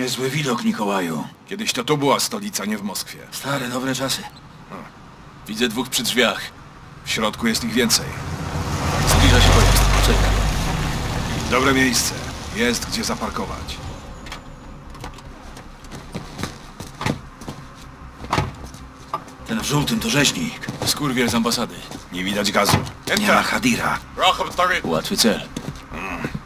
Niezły widok, Mikołaju. Kiedyś to tu była stolica, nie w Moskwie. Stare, dobre czasy. Widzę dwóch przy drzwiach. W środku jest ich więcej. Zbliża się pojazd. Czekaj. Dobre miejsce. Jest gdzie zaparkować. Ten w żółtym to rzeźnik. Skurwiel z ambasady. Nie widać gazu. Nie ma Hadira. Łatwy cel.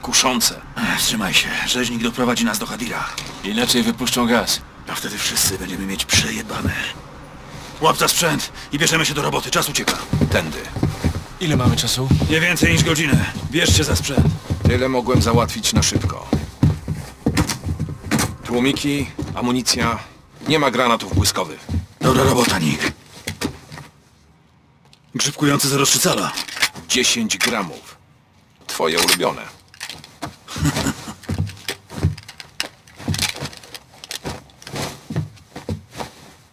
Kuszące. Ech, Wstrzymaj się. Rzeźnik doprowadzi nas do Hadira. Inaczej wypuszczą gaz. A wtedy wszyscy będziemy mieć przejebane. Łap za sprzęt i bierzemy się do roboty. Czas ucieka. Tędy. Ile mamy czasu? Nie więcej niż godzinę. Bierzcie za sprzęt. Tyle mogłem załatwić na szybko. Tłumiki, amunicja. Nie ma granatów błyskowych. Dobra robota, Nick. Grzybkujący za rozszycala. 10 gramów. Twoje ulubione.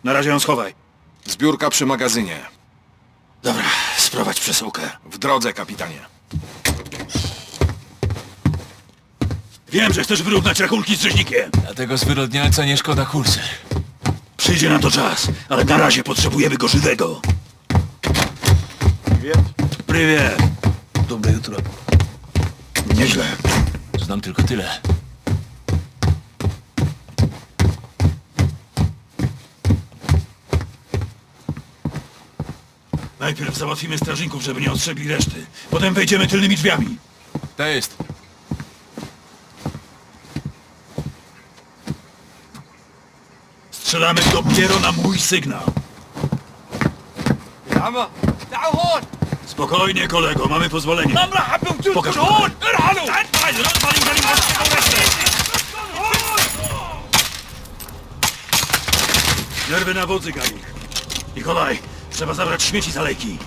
Na razie ją schowaj. Zbiórka przy magazynie. Dobra, sprowadź przesyłkę. W drodze, kapitanie. Wiem, że chcesz wyrównać rachunki z rzeźnikiem. Dlatego zwyrodnialca nie szkoda kursy. Przyjdzie na to czas, ale na razie potrzebujemy go żywego. Prywie. Dobre jutro. Nieźle. Znam tylko tyle. Najpierw załatwimy strażników, żeby nie ostrzegli reszty. Potem wejdziemy tylnymi drzwiami. To jest. Strzelamy dopiero na mój sygnał. Hon! Spokojnie, kolego, mamy pozwolenie. Nam rahapę tu! Pokaż hon! Nerwy na wodzy, Garik. Nikolaj, trzeba zabrać śmieci z alejki.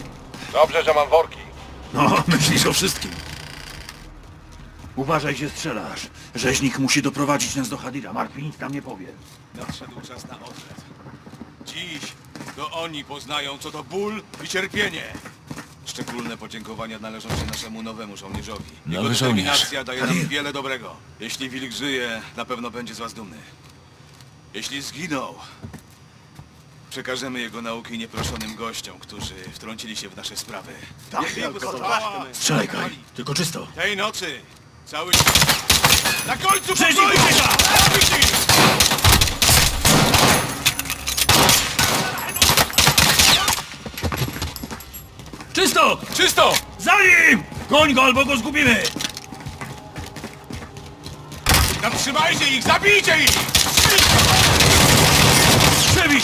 Dobrze, że mam worki. No, myślisz o wszystkim. Uważaj, się strzelasz. Rzeźnik musi doprowadzić nas do Hadira. Mark mi nic nam nie powie. Nadszedł czas na odwet. Dziś to oni poznają, co to ból i cierpienie. Szczególne podziękowania należą się naszemu nowemu żołnierzowi. Jego Nowy żołnierz. determinacja daje nam wiele dobrego. Jeśli Wilk żyje, na pewno będzie z was dumny. Jeśli zginął, przekażemy jego nauki nieproszonym gościom, którzy wtrącili się w nasze sprawy. Strzelaj, Kaj. Tylko czysto. Tej nocy cały. Na końcu pokoju! ich! Czysto! Czysto! Za nim! Goń go albo go zgubimy! Zatrzymajcie ich! Zabijcie ich! Przebij!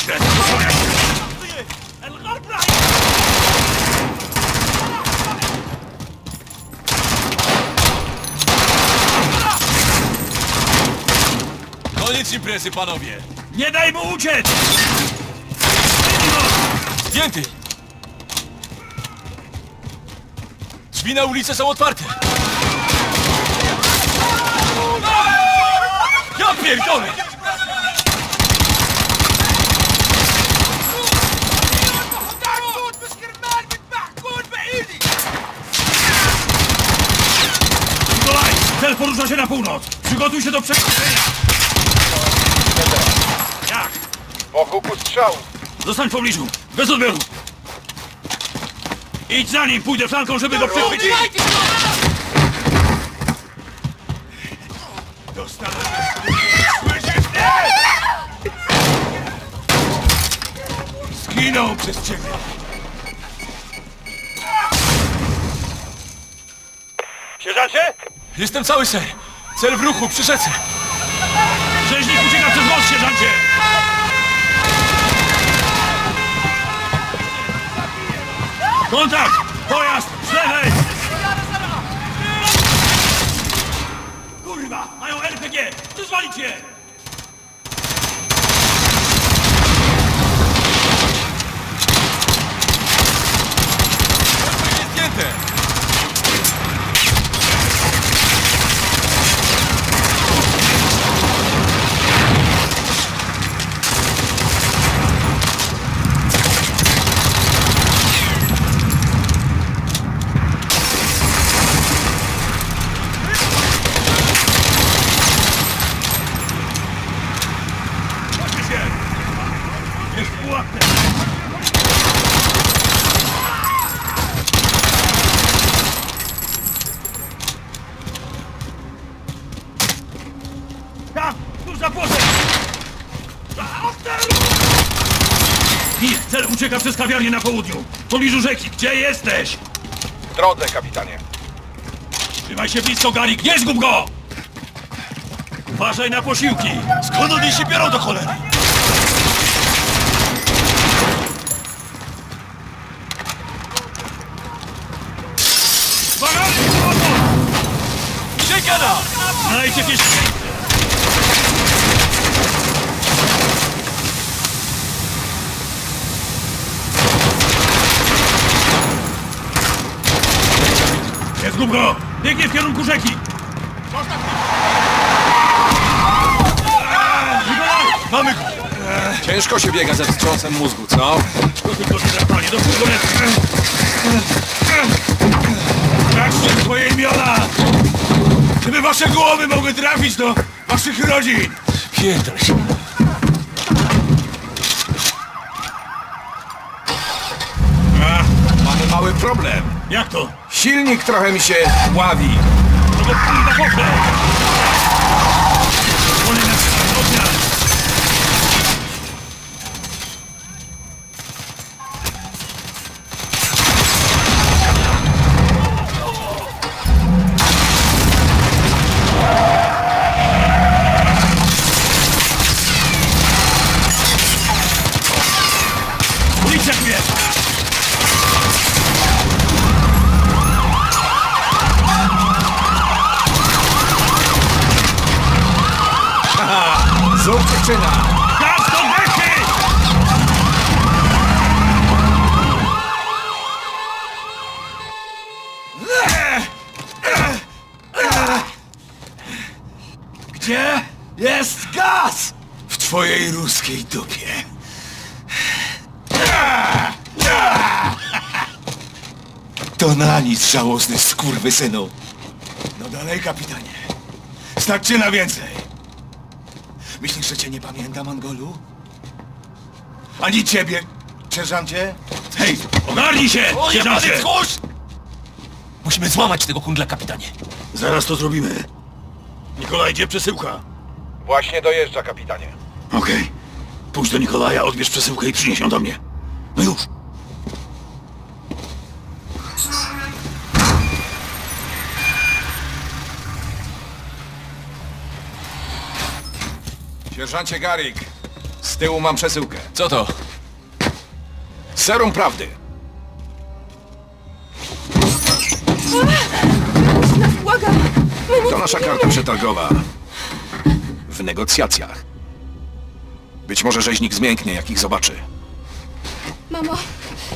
Koniec imprezy, panowie! Nie daj mu uciec! Zdjęty! Drzwi na ulicę są otwarte! Ja pierdolę! Cel porusza się na północ! Przygotuj się do przekroczenia! Jak? Wokół strzału. Zostań w pobliżu! Bez odbioru! Idź za nim! Pójdę flanką, żeby go przechwycić! Zginął przez ciebie! Sierżancie! Jestem cały ser! Cel w ruchu, przy rzece! Rzeźnik ucieka przez most, sierżancie! Kontakt! Pojazd! Z lewej! Kurwa! Mają RPG! Zezwolić tu za płotek! Ich cel ucieka przez kawiarnię na południu! W pobliżu rzeki, gdzie jesteś? W drodze, kapitanie. Trzymaj się blisko, Garik, nie zgub go! Uważaj na posiłki! Skąd oni się biorą do cholery? Uważaj! Czeka nas! Znajdź jakieś... zgub go! Biegnie w kierunku rzeki! Mamy go! Ciężko się biega ze wstrząsem mózgu, co? To tylko do swoje imiona! Gdyby wasze głowy mogły trafić do waszych rodzin! Pierdol się. Mamy mały problem. Jak to? Silnik trochę mi się ławi. No! Twojej ruskiej dupie. To na nic, żałosny skurwysynu. No dalej, kapitanie. Starczy na więcej. Myślisz, że cię nie pamiętam, Angolu? Ani ciebie, sierżancie? Hej, ogarnij się, sierżancie! Musimy złamać tego kundla, kapitanie. Zaraz to zrobimy. Nikolaj, gdzie przesyłka? Właśnie dojeżdża, kapitanie. Okej. Pójdź do Nikolaja, odbierz przesyłkę i przynieś ją do mnie. No już. Sierżancie Garik, z tyłu mam przesyłkę. Co to? Serum prawdy. Błagam! My nic To nasza nie karta wiemy. przetargowa. W negocjacjach. Być może rzeźnik zmięknie, jak ich zobaczy. Mamo,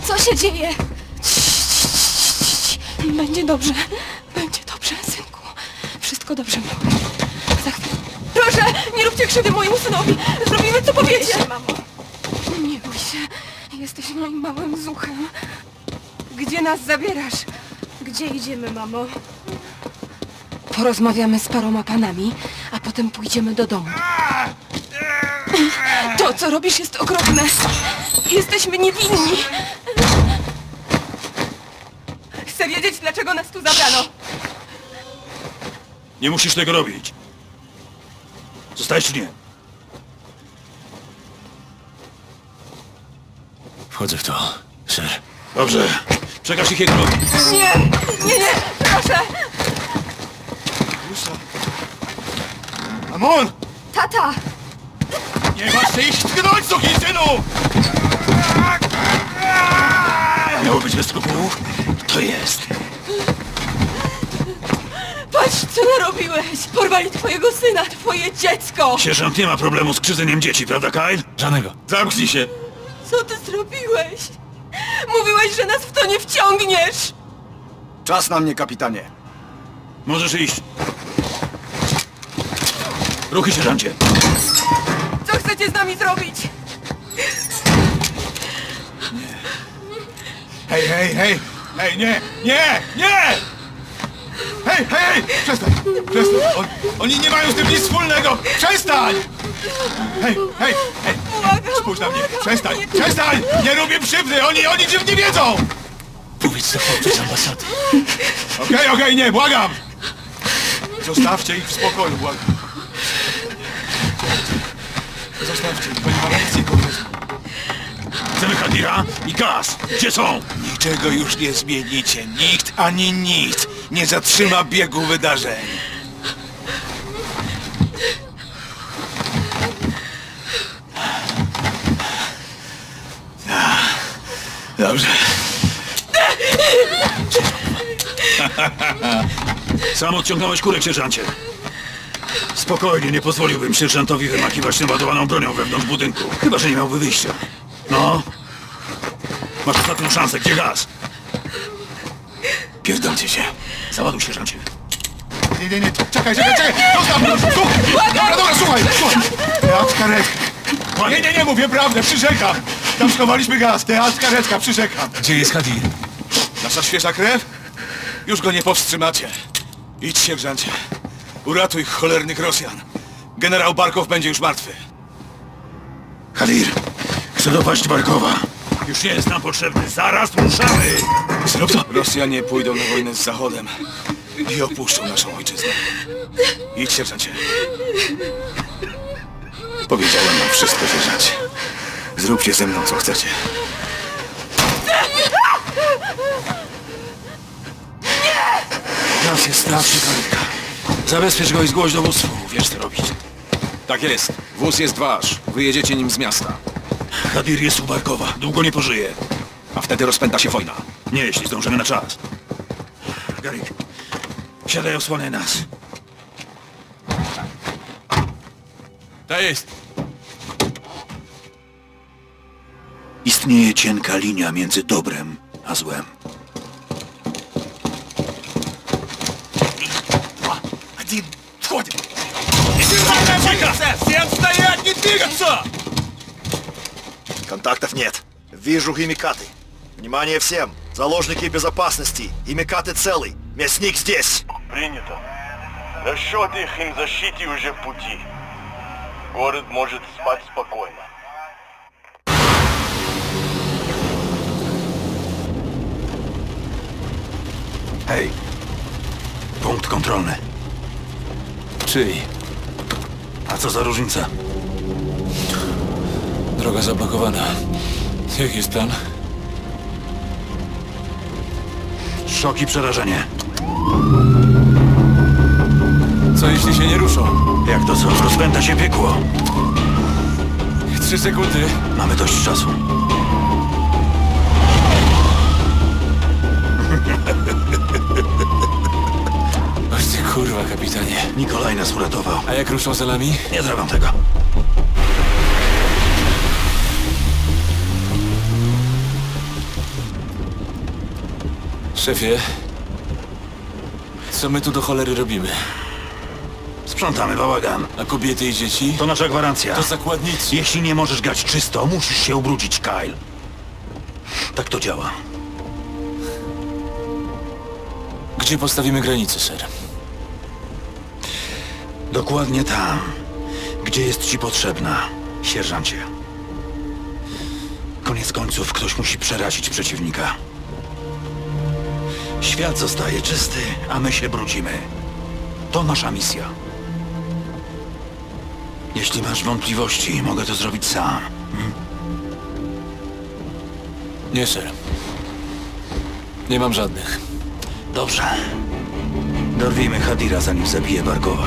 co się dzieje? Będzie dobrze. Będzie dobrze, synku. Wszystko dobrze, mamo. Za chwilę. Proszę, nie róbcie krzywdy mojemu synowi. Zrobimy, co powiecie. mamo. Nie bój się. Jesteś moim małym zuchem. Gdzie nas zabierasz? Gdzie idziemy, mamo? Porozmawiamy z paroma panami, a potem pójdziemy do domu. To, co robisz, jest okropne. Jesteśmy niewinni. Chcę wiedzieć, dlaczego nas tu zabrano. Nie musisz tego robić. Zostajesz czy nie? Wchodzę w to, ser. Dobrze. Przekaż ich Heglowi. Nie, nie, nie, proszę. Amon! Tata, Nie masz się ich tknąć, synu! Miało być bez skrupułów? To jest. patrz, co narobiłeś. Porwali twojego syna, twoje dziecko. Sierżant nie ma problemu z krzywdzeniem dzieci, prawda, Kyle? Żadnego. Zamknij się. Co ty zrobiłeś? Mówiłeś, że nas w to nie wciągniesz. Czas na mnie, kapitanie. Możesz iść. Ruchy, sierżancie. Co chcecie z nami zrobić? Hej, hej, hej! Hej, nie! Nie! Nie! Hej, hej! Przestań! Przestań! On, oni nie mają z tym nic wspólnego! Przestań! Hej, hej, hej! Błagam, Spójrz na mnie! błagam, Przestań! nie- Przestań! Nie robię krzywdy! Oni, oni czym nie wiedzą! Powiedz to chłopcu z ambasady. Okej, okej, nie, błagam! Zostawcie ich w spokoju, błagam. Zostawcie ich, pani ma rację, kobiety. Chcemy Hadira i gaz. Gdzie są? Niczego już nie zmienicie. Nikt ani nic nie zatrzyma biegu wydarzeń. Dobrze. Sam odciągnąłeś kurek, sierżancie. Spokojnie, nie pozwoliłbym sierżantowi wymakiwać naładowaną bronią wewnątrz budynku. Chyba, że nie miałby wyjścia. No. Masz ostatnią szansę. Gdzie gaz? Pierdolcie się. Załaduj, sierżancie. Nie, nie, nie, czekaj, czekaj, czekaj! Zostaw mnie! Słuchaj! Dobra, dobra, słuchaj, słuchaj! Teatr karetka. Nie, nie, nie, mówię prawdę, przyrzekam! Tam schowaliśmy gaz, teatr karetka, przyrzekam. Gdzie jest Hadir? Nasza świeża krew? Już go nie powstrzymacie. Idź, sierżancie. Uratuj cholernych Rosjan. Generał Barkow będzie już martwy. Hadir, chcę dopaść Barkowa. Już nie jest nam potrzebny. Zaraz ruszamy. Zrób to. Rosjanie pójdą na wojnę z Zachodem i opuszczą naszą ojczyznę. Idź, sierżancie. Powiedziałem wam wszystko, sierżancie. Zróbcie ze mną, co chcecie. Gaz jest starszy, Kalika. Zabezpiecz go i zgłoś dowództwu. Wiesz, co robić. Tak jest. Wóz jest wasz. Wyjedziecie nim z miasta. Hadir jest u Barkowa. Długo nie pożyje. A wtedy rozpęta się wojna. Nie, jeśli zdążymy na czas. Garik, siadaj, osłaniaj nas. To jest. Istnieje cienka linia między dobrem a złem. Контактов нет. Вижу химикаты. Внимание всем! Заложники безопасности. Химикаты целый. Мясник здесь. Принято. Расчет их им защите уже в пути. Город может спать спокойно. Hej, punkt kontrolny. Czyj? A co za różnica? Droga zablokowana. Jaki jest plan? Szok i przerażenie. Co jeśli się nie ruszą? Jak to co? Rozpęta się piekło. Trzy sekundy. Mamy dość czasu. Ty kurwa, kapitanie. Nikolaj nas uratował. A jak ruszą za nami? Nie zrobią tego. Szefie, co my tu do cholery robimy? Sprzątamy bałagan. A kobiety i dzieci? To nasza gwarancja. To zakładnicy. Jeśli nie możesz grać czysto, musisz się ubrudzić, Kyle. Tak to działa. Gdzie postawimy granicę, ser? Dokładnie tam, gdzie jest ci potrzebna, sierżancie. Koniec końców ktoś musi przerazić przeciwnika. Świat zostaje czysty, a my się brudzimy. To nasza misja. Jeśli masz wątpliwości, mogę to zrobić sam. Nie, ser. Nie mam żadnych. Dobrze. Dorwijmy Hadira, zanim zabije Barkowa.